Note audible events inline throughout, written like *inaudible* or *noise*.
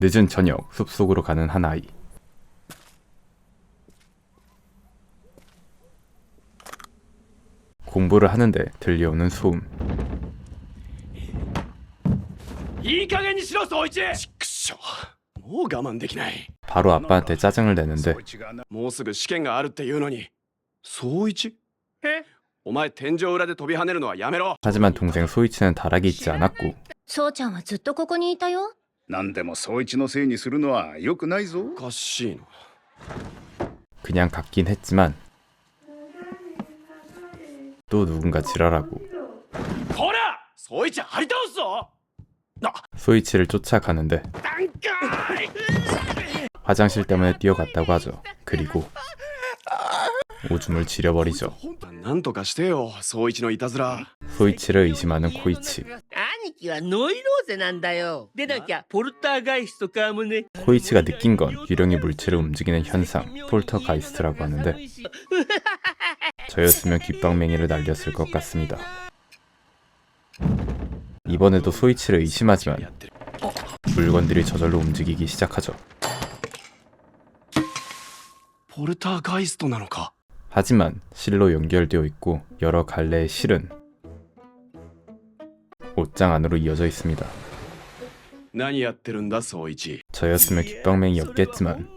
늦은 저녁 숲속으로 가는 한 아이. 공부를 하는데 들려오는 소음. いい加減にしろ総一くしょもう我慢できない 바로 아빠한테 짜증을 내는데 もうすぐ試験があるっていうのに総一えお前天井裏で飛び跳ねるのはやめろ 하지만 동생 소이치는 다락이 있지 않았고 そうちゃんはずっとここにいたよ 何でも総一のせいにするのは良くないぞおかしいな 그냥 갔긴 했지만 또 누군가 지랄하고 こら総一張り倒すぞ 소이치를 쫓아가는데 ダンカーイ 화장실 때문에 뛰어갔다고 하죠. 그리고 오줌을 지려버리죠. なんとかしてよ総一のいたずら 소이치를 의심하는 코이치. 兄貴はノイローゼなんだよでなきゃポルターガイストかもね 코이치가 느낀 건 유령이 물체를 움직이는 현상, 폴터가이스트라고 하는데 *laughs* 저였으면 귓방맹이를 날렸을 것 같습니다. 이번에도 소이치를 의심하지만 물건들이 저절로 움직이기 시작하죠. ポルターガイストなのか 하지만 실로 연결되어 있고 여러 갈래의 실은 옷장 안으로 이어져 있습니다. 저였으면 귓방맹이였겠지만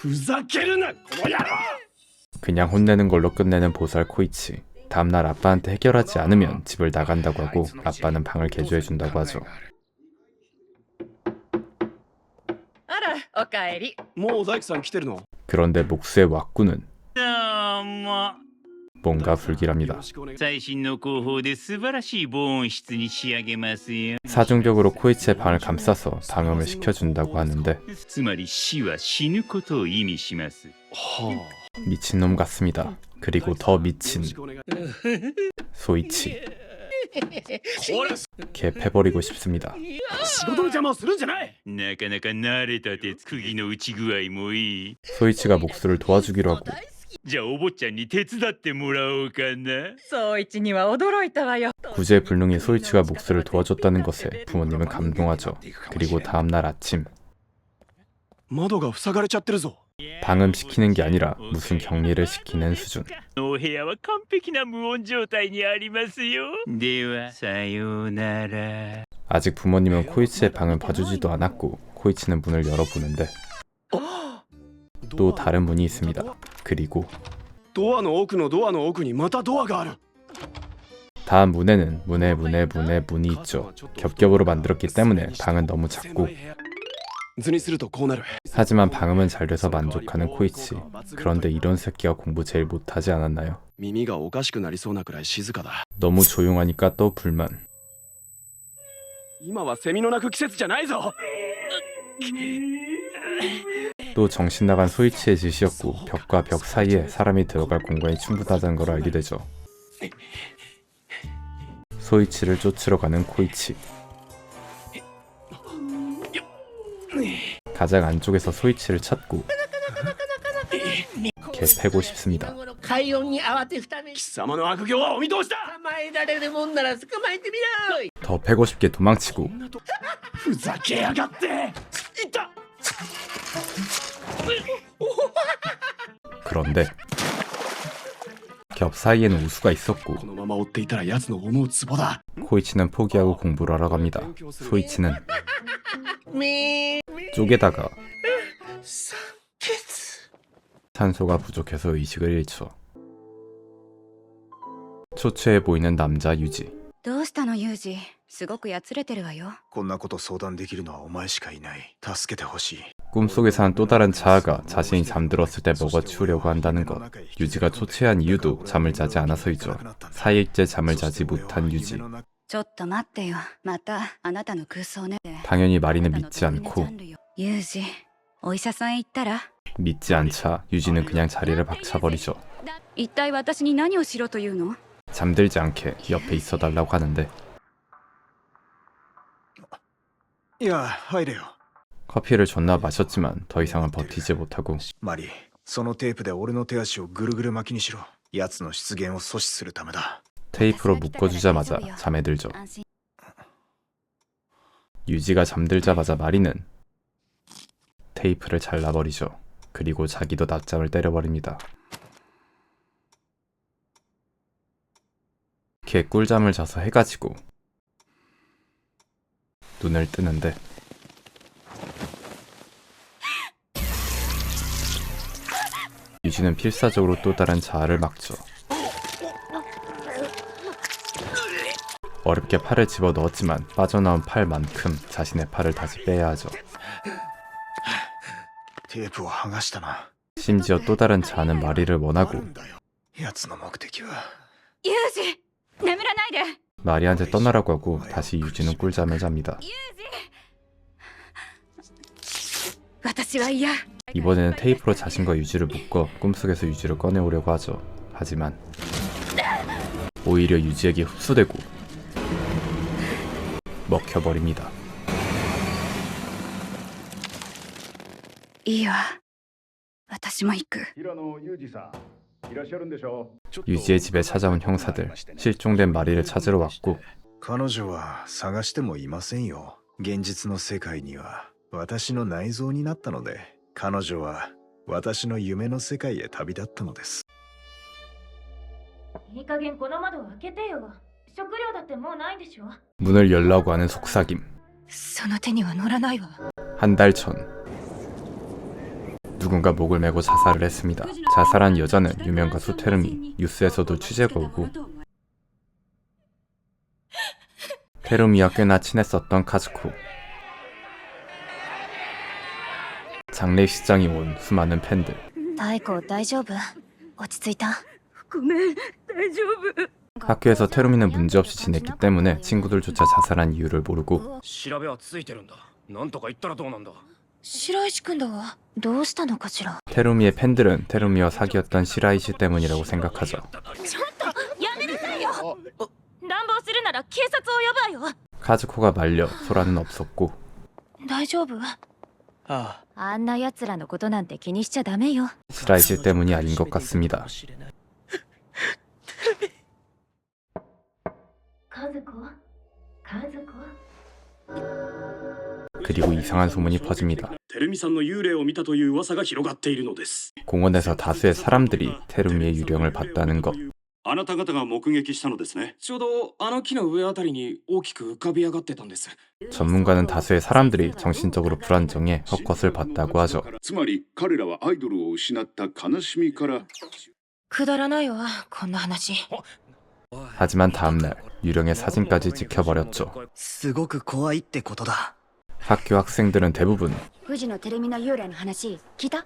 그냥 혼내는 걸로 끝내는 보살 코이치. 다음날 아빠한테 해결하지 않으면 집을 나간다고 하고 아빠는 방을 개조해준다고 하죠. 그런데 목수의 왁구는 뭔가 불길합니다. 사중력으로 코이치의 방을 감싸서 방음을 시켜준다고 하는데 미친놈 같습니다. 그리고 더 미친. 소이치. 개 패버리고 싶습니다. 소이치가 목수를 도와주기로 하고 じゃあお坊ちゃんに手伝ってもらおうかな総一には驚いたわよ 구제불능의 소이치가 목수를 도와줬다는 것에 부모님은 감동하죠. 그리고 다음날 아침 窓が塞がれちゃってるぞ 방음시키는 게 아니라 무슨 격리를 시키는 수준. お部屋は完璧な無音状態にありますよではさようなら 아직 부모님은 코이치의 방을 봐주지도 않았고 코이치는 문을 열어보는데 또 다른 문이 있습니다. 그리고 다음 문에는 문에 문에 문에 문이 있죠. 겹겹으로 만들었기 때문에 방은 너무 작고 하지만 방음은 잘 돼서 만족하는 코이치. 그런데 이런 새끼가 공부 제일 못하지 않았나요? 너무 조용하니까 또 불만. 또 정신 나간 소이치의 짓이었고 벽과 벽 사이에 사람이 들어갈 공간이 충분하다는 걸 알게 되죠. 소이치를 쫓으러 가는 코이치. 가장 안쪽에서 소이치를 찾고 개 패고 싶습니다. 더 패고 싶게 도망치고 그런데 겹 사이에는 우수가 있었고 このまま追っていたら奴の思うツボだ 코이치는 포기하고 공부를 하러 갑니다. 소이치는 め 쪼개다가 酸欠 산소가 부족해서 의식을 잃죠. 초췌해 보이는 남자 유지. どうしたのユージすごくやつれてるわよこんなこと相談できるのはお前しかいない助けてほしい 꿈속에 사는 또 다른 자아가 자신이 잠들었을 때 먹어치우려고 한다는 것. 유지가 초췌한 이유도 잠을 자지 않아서이죠. 4일째 잠을 자지 못한 유지. 당연히 마리는 믿지 않고 믿지 않자 유지는 그냥 자리를 박차버리죠. 잠들지 않게 옆에 있어달라고 하는데 야, 하이래요. 커피를 존나 마셨지만 더 이상은 버티지 못하고 マリーそのテープで俺の手足をぐるぐる巻きにしろ奴の出現を阻止するためだ 테이프로 묶어주자마자 잠에 들죠. 安心 유지가 잠들자마자 마리는 테이프를 잘라버리죠. 그리고 자기도 낮잠을 때려버립니다. 걔 꿀잠을 자서 해가지고 눈을 뜨는데 귀신은 필사적으로 또 다른 자아를 막죠. 어렵게 팔을 집어 넣었지만 빠져나온 팔만큼 자신의 팔을 다시 빼야 하죠. 심지어 또 다른 자아는 마리를 원하고 마리한테 떠나라고 하고 다시 유지는 꿀잠을 잡니다. 私は嫌 이번에는 테이프로 자신과 유지를 묶어 꿈속에서 유지를 꺼내오려고 하죠. 하지만 오히려 유지에게 흡수되고 먹혀버립니다. いいわ私も行く平野裕二さんいらっしゃるんでしょ 유지의 집에 찾아온 형사들 실종된 마리를 찾으러 왔고 彼女は探してもいませんよ現実の世界には私の内臓になったので 彼女は私の夢の世界へ旅立ったのですいい加減この窓を開けてよ食料だってもうないでしょ 문을 열라고 하는 속삭임. その手には乗らないわ 한 달 전 누군가 목을 메고 자살을 했습니다. 자살한 여자는 유명 가수 테르미 뉴스에서도 취재가 오고 테르미와 꽤나 친했었던 카즈코 장례식장이 온 수많은 팬들 太鼓大丈夫落ち着いたごめん大丈夫 학교에서 테루미는 문제없이 지냈기 때문에 친구들조차 자살한 이유를 모르고 調べはついてるんだなんとか言ったらどうなんだ白石君だわどうしたのかしら 테루미의 팬들은 테루미와 사귀었던 시라이시 때문이라고 생각하죠. ちょっとやめなさいよ乱暴するなら警察を呼ぶわよ 카즈코가 말려 소라는 없었고 大丈夫 あああんな奴らのことなんて気にしちゃダメよ 시라이시 때문이 아닌 것 같습니다. 和子和子 그리고 이상한 소문이 퍼집니다. テレミさんの幽霊を見たという噂が広がっているのです 공원에서 다수의 사람들이 테루미의 유령을 봤다는 것. あなた方が目撃したのですねちょうどあの木の上あたりに大きく浮かび上がってたんです 전문가는 다수의 사람들이 정신적으로 불안정해 헛것을 봤다고 하죠. つまり彼らはアイドルを失った悲しみからくだらないわこんな話 하지만 다음날 유령의 사진까지 찍혀버렸죠. すごく怖いってことだ 학교 학생들은 대부분 富士のテレミの幽霊の話聞いた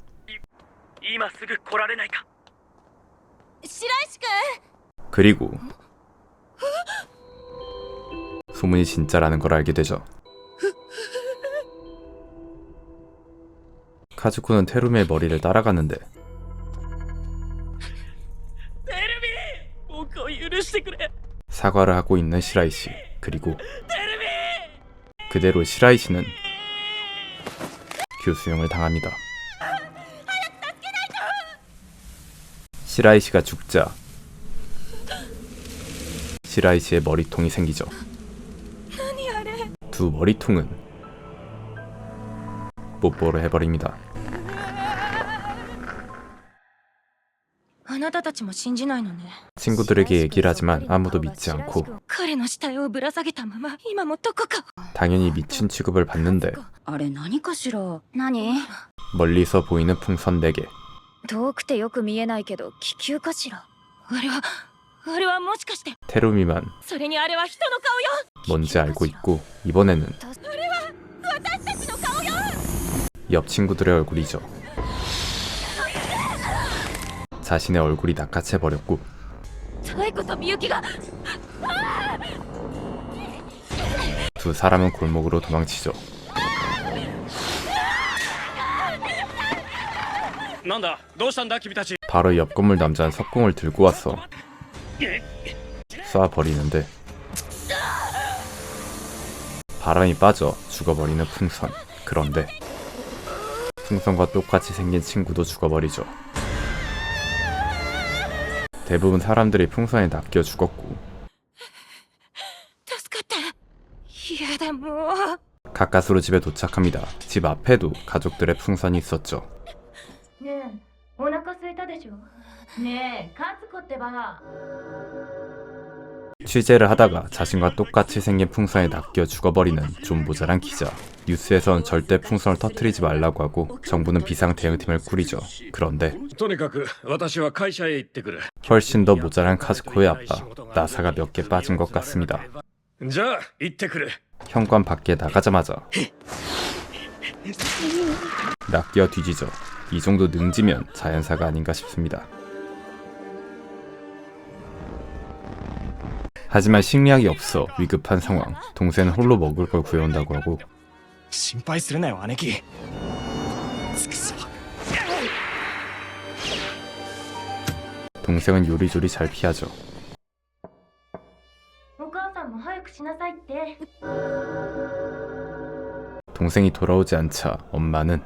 今すぐ来られないか白石君 그리고 소문이 진짜라는 걸 알게 되죠. 카즈코는 테루미의 머리를 따라가는데 テレミ僕を許してくれ 사과를 하고 있는 시라이시 그리고 그대로 시라이시는 교수형을 당합니다. 시라이시가 죽자 시라이시의 머리통이 생기죠. 두 머리통은 뽀뽀를 해버립니다. あなたたちも信じないのね 친구들에게 얘기를 하지만 아무도 믿지 않고 彼の死体をぶら下げたまま今もどこか 당연히 미친 취급을 받는데 あれ何かしら何 멀리서 보이는 풍선 4개 遠くてよく見えないけど気球かしらあれはあれはもしかして 테루미만 それにあれは人の顔よ 뭔지 알고 있고 이번에는 私たちの顔よ 옆 친구들의 얼굴이죠. 자신의 얼굴이 낚아채 버렸고 妙子とみゆきが 두 사람은 골목으로 도망치죠. なんだどうしたんだ君たち 바로 옆 건물 남자는 석궁을 들고 왔어. 쏴버리는데 바람이 빠져 죽어버리는 풍선. 그런데 풍선과 똑같이 생긴 친구도 죽어버리죠. 대부분 사람들이 풍선에 낚여 죽었고 助かってやだもう 가까스로 집에 도착합니다. 집 앞에도 가족들의 풍선이 있었죠. ねえお腹空いたでしょねえカツコってば 취재를 하다가 자신과 똑같이 생긴 풍선에 낚여 죽어버리는 좀 모자란 기자. 뉴스에선 절대 풍선을 터트리지 말라고 하고 정부는 비상 대응팀을 꾸리죠. 그런데 とにかく私は会社へ行ってくる 훨씬 더 모자란 카즈코의 아빠. 나사가 몇 개 빠진 것 같습니다. じゃあ行ってくる 현관 밖에 나가자마자 낚여 뒤지죠. 이 정도 능지면 자연사가 아닌가 싶습니다. 하지만 식량이 없어 위급한 상황. 동생은 홀로 먹을 걸 구해온다고 하고 동생은 요리조리 잘 피하죠. 동생이 돌아오지 않자 엄마는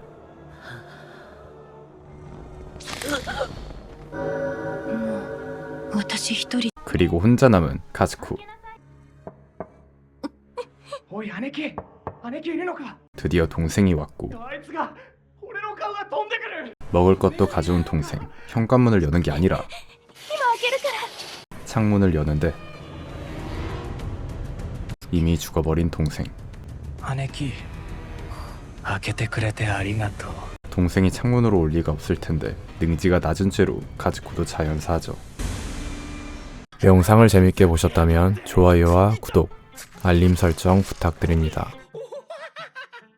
私一人 그리고 혼자 남은 카즈쿠. おい姉貴姉貴いるのか 드디어 동생이 왔고 あいつが俺の顔が飛んでくる 먹을 것도 가져온 동생. 현관문을 여는 게 아니라 今開けるから 창문을 여는데 이미 죽어버린 동생. 姉貴開けてくれてありがとう 동생이 창문으로 올 리가 없을 텐데 능지가 낮은 죄로 가즈쿠도 자연사하죠. 영상을 재밌게 보셨다면 좋아요와 구독, 알림 설정 부탁드립니다.